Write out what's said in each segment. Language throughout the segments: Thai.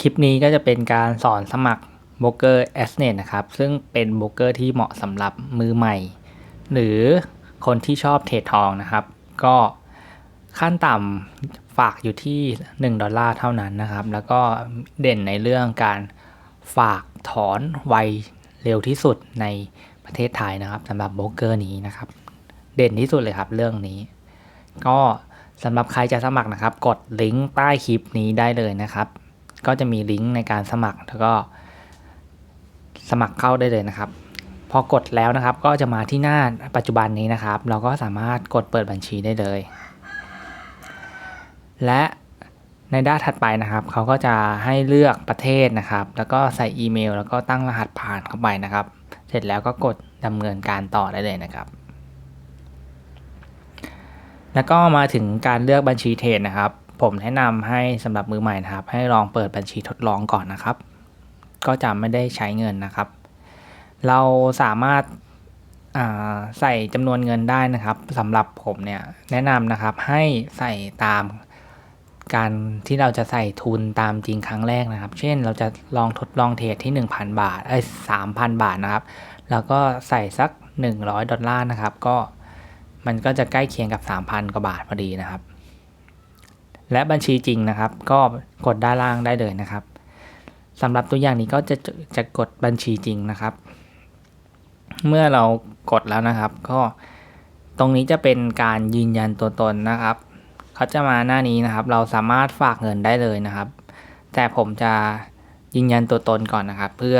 คลิปนี้ก็จะเป็นการสอนสมัครโบรกเกอร์ a s n e t นะครับ ซึ่งเป็นโบรกเกอร์ที่เหมาะสำหรับมือใหม่ หรือคนที่ชอบเทรดทองนะครับ ก็ขั้นต่ำฝากอยู่ที่ 1 ดอลลาร์เท่านั้นนะครับ แล้วก็เด่นในเรื่องการฝากถอนไวเร็วที่สุดในประเทศไทยนะครับสำหรับโบรกเกอร์นี้นะครับ เด่นที่สุดเลยครับเรื่องนี้ ก็สำหรับใครจะสมัครนะครับ กดลิงก์ใต้คลิปนี้ได้เลยนะครับ ก็จะมีลิงก์ในการสมัครแล้วก็สมัครเข้าได้เลยนะครับ พอกดแล้วนะครับก็จะมาที่หน้าปัจจุบันนี้นะครับ เราก็สามารถกดเปิดบัญชีได้เลย และในด้านถัดไปนะครับ เขาก็จะให้เลือกประเทศนะครับ แล้วก็ใส่อีเมล แล้วก็ตั้งรหัสผ่านเข้าไปนะครับ เสร็จแล้วก็กดดำเนินการต่อได้เลยนะครับ แล้วก็มาถึงการเลือกบัญชีเทรดนะครับ ผมแนะนำให้สำหรับมือใหม่นะครับ ให้ลองเปิดบัญชีทดลองก่อนนะครับ ก็จะไม่ได้ใช้เงินนะครับ เราสามารถใส่จำนวนเงินได้นะครับสำหรับผมเนี่ยแนะนำนะครับให้ใส่ตามการที่เราจะใส่ทุนตามจริงครั้งแรกนะครับ เช่นเราจะลองทดลองเทรดที่ 1,000 บาทเอ้ย3,000บาทนะครับ แล้วก็ใส่สัก 100 ดอลลาร์นะครับ ก็มันก็จะใกล้เคียงกับ 3,000 กว่าบาทพอดีนะครับ และบัญชีจริงนะครับ ก็กดด้านล่างได้เลยนะครับสำหรับตัวอย่างนี้ก็จะจะกดบัญชีจริงนะครับ เมื่อเรากดแล้วนะครับ ก็ตรงนี้จะเป็นการยืนยันตัวตนนะครับเขาจะมาหน้านี้นะครับ เราสามารถฝากเงินได้เลยนะครับ แต่ผมจะยืนยันตัวตนก่อนนะครับ เพื่อ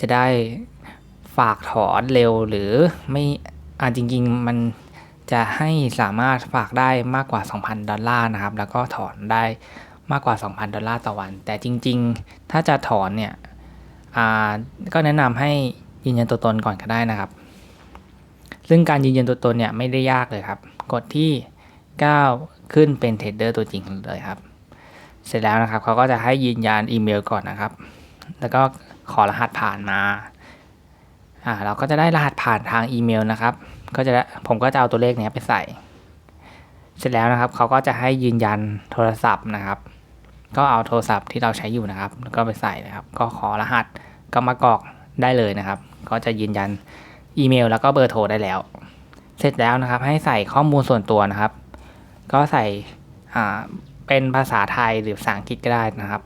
จะได้ฝากถอนเร็วหรือไม่อ่าจริง ๆ มัน จะให้สามารถฝากได้มากกว่า 2,000 ดอลลาร์นะครับ แล้วก็ถอนได้มากกว่า 2,000 ดอลลาร์ต่อวัน แต่จริงๆ ถ้าจะถอนเนี่ยก็แนะนำให้ยืนยันตัวตนก่อนก็ได้นะครับ ซึ่งการยืนยันตัวตนเนี่ยไม่ได้ยากเลยครับ กดที่ 9 ขึ้นเป็นเทรดเดอร์ตัวจริงเลยครับ เสร็จแล้วนะครับเขาก็จะให้ยืนยันอีเมลก่อนนะครับ แล้วก็ขอรหัสผ่านมาอ่าเราก็จะได้รหัสผ่านทางอีเมลนะครับ ก็จะผมก็จะเอาตัวเลขเนี้ยไปใส่ เสร็จแล้วนะครับเขาก็จะให้ยืนยันโทรศัพท์นะครับ ก็เอาโทรศัพท์ที่เราใช้อยู่นะครับ แล้วก็ไปใส่นะครับ ก็ขอรหัสก็มากรอกได้เลยนะครับ ก็จะยืนยันอีเมล แล้วก็เบอร์โทรได้แล้ว เสร็จแล้วนะครับ ให้ใส่ข้อมูลส่วนตัวนะครับ ก็ใส่อ่าเป็นภาษาไทยหรือภาษาอังกฤษก็ได้นะครับ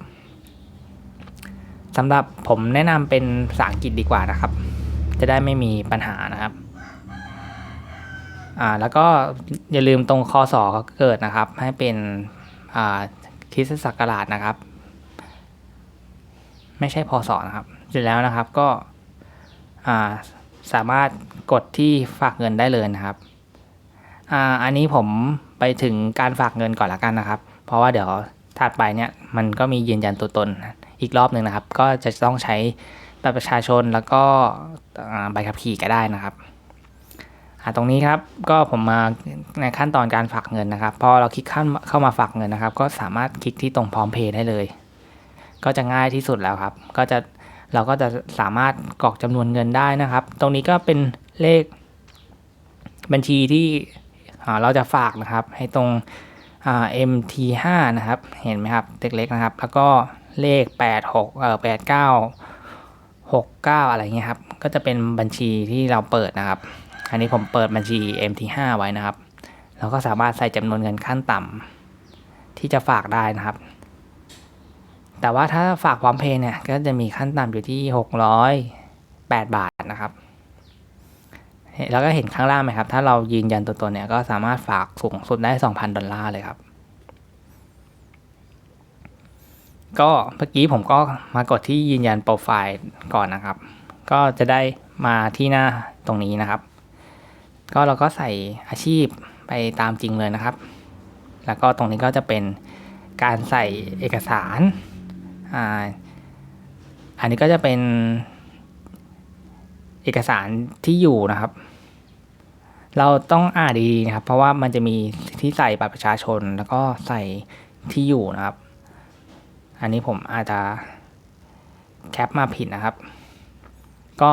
สำหรับผมแนะนำเป็นภาษาอังกฤษดีกว่านะครับ จะได้ไม่มีปัญหานะครับ อ่าแล้วก็อย่าลืมตรงคอสอเกิดนะครับ ให้เป็นอ่าคริสตศักราชนะครับ ไม่ใช่พศนะครับ เสร็จแล้วนะครับก็อ่าสามารถกดที่ฝากเงินได้เลยนะครับอ่าอันนี้ผมไปถึงการฝากเงินก่อนละกันนะครับ เพราะว่าเดี๋ยวถัดไปเนี่ยมันก็มียืนยันตัวตนอีกรอบหนึ่งนะครับ ก็จะต้องใช้บัตรประชาชนแล้วก็ใบขับขี่ก็ได้นะครับ ตรงนี้ครับก็ผมมาในขั้นตอนการฝากเงินนะครับพอเราคลิกขั้นเข้ามาฝากเงินนะครับ ก็สามารถคลิกที่ตรงพร้อมเพย์ได้เลย ก็จะง่ายที่สุดแล้วครับ ก็จะเราก็จะสามารถกรอกจำนวนเงินได้นะครับ ตรงนี้ก็เป็นเลขบัญชีที่เราจะฝากนะครับ ให้ตรง MT5 นะครับ เห็นไหมครับเล็กๆนะครับ แล้วก็เลข 86เอ่อ89 69 อะไรเงี้ยครับ ก็จะเป็นบัญชีที่เราเปิดนะครับ อันนี้ผมเปิดบัญชี MT5 ไว้นะครับเราก็สามารถใส่จำนวนเงินขั้นต่ำที่จะฝากได้นะครับ แต่ว่าถ้าฝากพร้อมเพย์เนี่ยก็จะมีขั้นต่ำอยู่ที่ 608 บาทนะครับ แล้วก็เห็นข้างล่างไหมครับ ถ้าเรายืนยันตัวตนเนี่ยก็สามารถฝากสูงสุดได้ 2,000 ดอลลาร์เลยครับก็เมื่อกี้ผมก็มากดที่ยืนยันโปรไฟล์ก่อนนะครับ ก็จะได้มาที่หน้าตรงนี้นะครับ ก็เราก็ใส่อาชีพไปตามจริงเลยนะครับ แล้วก็ตรงนี้ก็จะเป็นการใส่เอกสารอ่าอันนี้ก็จะเป็นเอกสารที่อยู่นะครับ เราต้องอ่านดีๆนะครับ เพราะว่ามันจะมีที่ใส่บัตรประชาชน แล้วก็ใส่ที่อยู่นะครับ อันนี้ผมอาจจะแคปมาผิดนะครับ ก็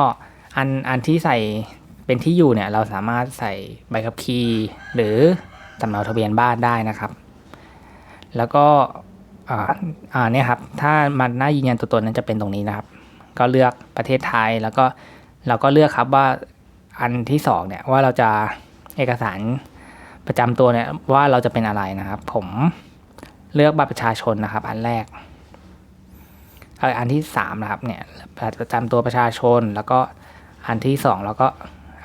อันอันที่ใส่ เป็นที่อยู่เนี่ยเราสามารถใส่ใบขับขี่หรือสำเนาทะเบียนบ้านได้นะครับ แล้วก็อ่าอ่าเนี่ยครับถ้ามันหน้ายืนยันตัวตนนั้นจะเป็นตรงนี้นะครับ ก็เลือกประเทศไทยแล้วก็เราก็เลือกครับว่าอันที่สองเนี่ยว่าเราจะเอกสารประจำตัวเนี่ยว่าเราจะเป็นอะไรนะครับ ผมเลือกบัตรประชาชนนะครับ อันแรกอออันที่สามนะครับเนี่ยบัตรประจำตัวประชาชนแล้วก็อันที่สองแล้วก็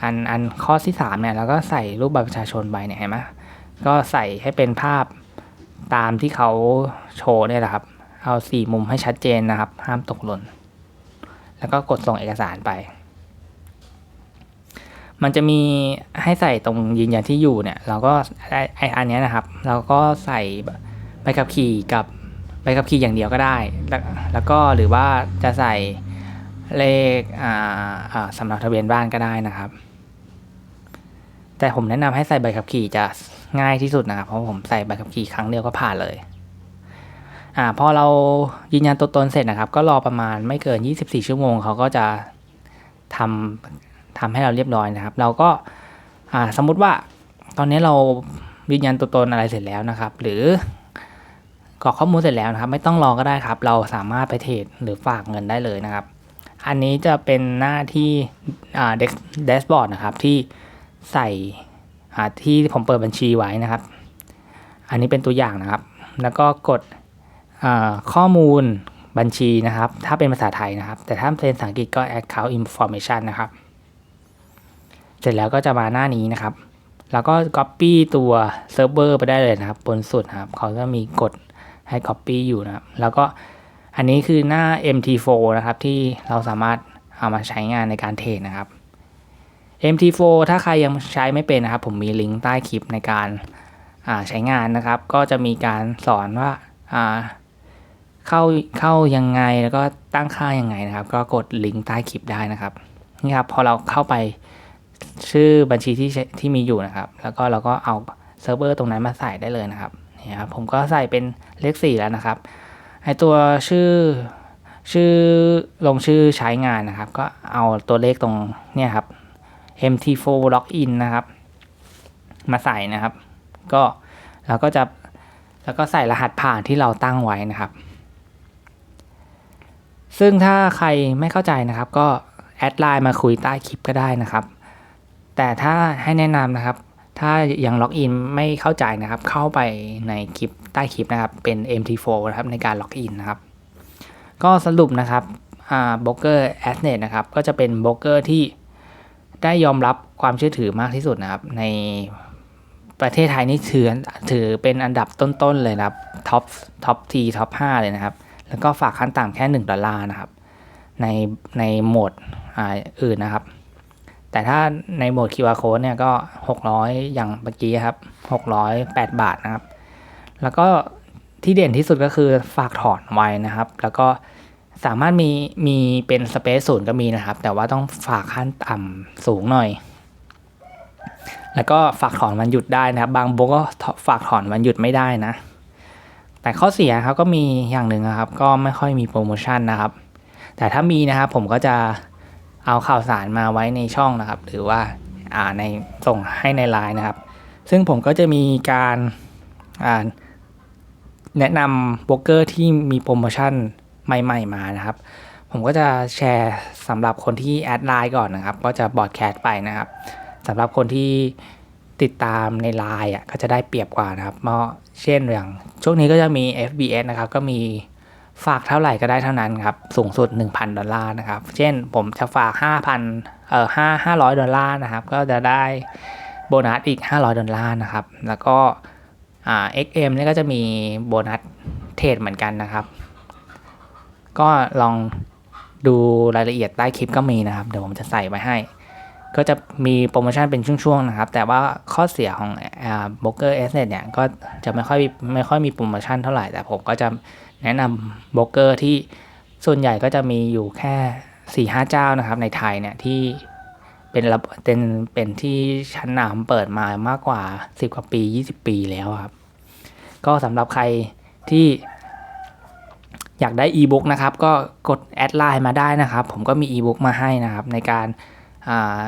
อันอันข้อที่สามเนี่ยเราก็ใส่รูปบัตรประชาชนไปเนี่ยเห็นไหมก็ใส่ให้เป็นภาพตามที่เขาโชว์เนี่ยแหละครับ เอาสี่มุมให้ชัดเจนนะครับ ห้ามตกหล่น แล้วก็กดส่งเอกสารไป มันจะมีให้ใส่ตรงยืนยันที่อยู่เนี่ย เราก็ไออันนี้นะครับ เราก็ใส่ใบขับขี่กับใบขับขี่อย่างเดียวก็ได้ แล้วแล้วก็หรือว่าจะใส่เลขอ่าสำหรับทะเบียนบ้านก็ได้นะครับ แต่ผมแนะนำให้ใส่ใบขับขี่จะง่ายที่สุดนะครับ เพราะผมใส่ใบขับขี่ครั้งเดียวก็ผ่านเลยอ่าพอเรายืนยันตัวตนเสร็จนะครับ ก็รอประมาณไม่เกิน 24 ชั่วโมงเขาก็จะทำทำให้เราเรียบร้อยนะครับ เราก็อ่าสมมุติว่าตอนนี้เรายืนยันตัวตนอะไรเสร็จแล้วนะครับ หรือกรอกข้อมูลเสร็จแล้วนะครับ ไม่ต้องรอก็ได้ครับ เราสามารถไปเทรดหรือฝากเงินได้เลยนะครับ อันนี้จะเป็นหน้าที่อ่าเดสบอร์ดนะครับที่ ใส่อ่าที่ผมเปิดบัญชีไว้นะครับ อันนี้เป็นตัวอย่างนะครับ แล้วก็กดข้อมูลบัญชีนะครับ ถ้าเป็นภาษาไทยนะครับ แต่ถ้าเป็นภาษาอังกฤษก็ account information นะครับ เสร็จแล้วก็จะมาหน้านี้นะครับ แล้วก็ copy ตัวเซิร์ฟเวอร์ไปได้เลยนะครับ บนสุดครับ เขาจะมีกดให้ copy อยู่นะครับ แล้วก็อันนี้คือหน้า MT4 นะครับ ที่เราสามารถเอามาใช้งานในการเทรดนะครับ MT4 ถ้าใครยังใช้ไม่เป็นนะครับ ผมมีลิงก์ใต้คลิปในการใช้งานนะครับ ก็จะมีการสอนว่าาเข้าเข้ายังไงแล้วก็ตั้งค่ายังไงนะครับ ก็กดลิงก์ใต้คลิปได้นะครับนี่ครับพอเราเข้าไปชื่อบัญชีที่ที่มีอยู่นะครับ แล้วก็เราก็เอาเซิร์ฟเวอร์ตรงนั้นมาใส่ได้เลยนะครับนี่ครับผมก็ใส่เป็นเลข4แล้วนะครับไอตัวชื่อชื่อลงชื่อใช้งานนะครับ ก็เอาตัวเลขตรงเนี่ยครับ MT4 login นะครับ มาใส่นะครับ ก็เราก็จะแล้วก็ใส่รหัสผ่านที่เราตั้งไว้นะครับ ซึ่งถ้าใครไม่เข้าใจนะครับ ก็แอดไลน์มาคุยใต้คลิปก็ได้นะครับ แต่ถ้าให้แนะนำนะครับ ถ้ายังล็อกอินไม่เข้าใจนะครับ เข้าไปในคลิปใต้คลิปนะครับ เป็น MT4 นะครับในการล็อกอินนะครับ ก็สรุปนะครับอ่าบล็อกเกอร์แอสเนนะครับ ก็จะเป็นบล็อกเกอร์ที่ ได้ยอมรับความเชื่อถือมากที่สุดนะครับ ในประเทศไทยนี่ถือถือเป็นอันดับต้นๆเลยนะครับท็อปท็อปทีท็อปห้าเลยนะครับ แล้วก็ฝากขั้นต่ำแค่ 1 ดอลลาร์นะครับ ในในโหมดออื่นนะครับ แต่ถ้าในโหมด QR code เนี่ยก็ 600 อย่างเมื่อกี้ครับ 608 บาทนะครับ แล้วก็ที่เด่นที่สุดก็คือฝากถอนไว้นะครับ แล้วก็ สามารถมีมีเป็นสเปซศูนย์ก็มีนะครับ แต่ว่าต้องฝากขั้นต่ำสูงหน่อย แล้วก็ฝากถอนวันหยุดได้นะครับ บางโบรกก็ฝากถอนวันหยุดไม่ได้นะ แต่ข้อเสียครับก็มีอย่างหนึ่งนะครับ ก็ไม่ค่อยมีโปรโมชั่นนะครับ แต่ถ้ามีนะครับผมก็จะเอาข่าวสารมาไว้ในช่องนะครับ หรือว่าอ่าในส่งให้ในไลน์นะครับ ซึ่งผมก็จะมีการอ่าแนะนำโบรกเกอร์ที่มีโปรโมชั่น ใหม่ๆมานะครับ ผมก็จะแชร์สำหรับคนที่แอดไลน์ก่อนนะครับ ก็จะบอดแคสต์ไปนะครับสำหรับคนที่ติดตามในไลน์อะก็จะได้เปรียบกว่านะครับเพราะเช่นอย่างช่วงนี้ก็จะมี FBS นะครับ ก็มีฝากเท่าไหร่ก็ได้เท่านั้นครับสูงสุด 1,000 ดอลลาร์นะครับ เช่นผมจะฝาก 5,000เอ่อ5 500 ดอลลาร์นะครับ ก็จะได้โบนัสอีก 500 ดอลลาร์นะครับ แล้วก็อ่า XM เนี่ยก็จะมีโบนัสเทรดเหมือนกันนะครับ ก็ลองดูรายละเอียดใต้คลิปก็มีนะครับ เดี๋ยวผมจะใส่ไว้ให้ ก็จะมีโปรโมชั่นเป็นช่วงๆนะครับ แต่ว่าข้อเสียของโบรกเกอร์เอสเนี่ย ก็จะไม่ค่อยไม่ค่อยมีโปรโมชั่นเท่าไหร่ แต่ผมก็จะแนะนำโบรกเกอร์ที่ส่วนใหญ่ก็จะมีอยู่แค่4ี่ห้าเจ้านะครับ ในไทยเนี่ยที่เป็นระเป็นเป็นที่ชั้นนำเปิดมามากกว่า 10 กว่าปี 20 ปีแล้วครับ ก็สำหรับใครที่ อยากได้อีบุ๊กนะครับก็กดแอดไลน์มาได้นะครับ ผมก็มีอีบุ๊กมาให้นะครับในการา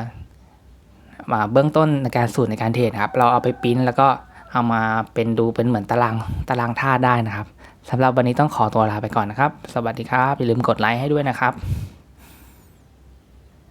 มาเบื้องต้นในการสูตรในการเทรดครับ เราเอาไปปริ้นแล้วก็เอามาเป็นดูเป็นเหมือนตารางตารางธาตุได้นะครับสำหรับวันนี้ต้องขอตัวลาไปก่อนนะครับ สวัสดีครับ อย่าลืมกดไลค์ให้ด้วยนะครับ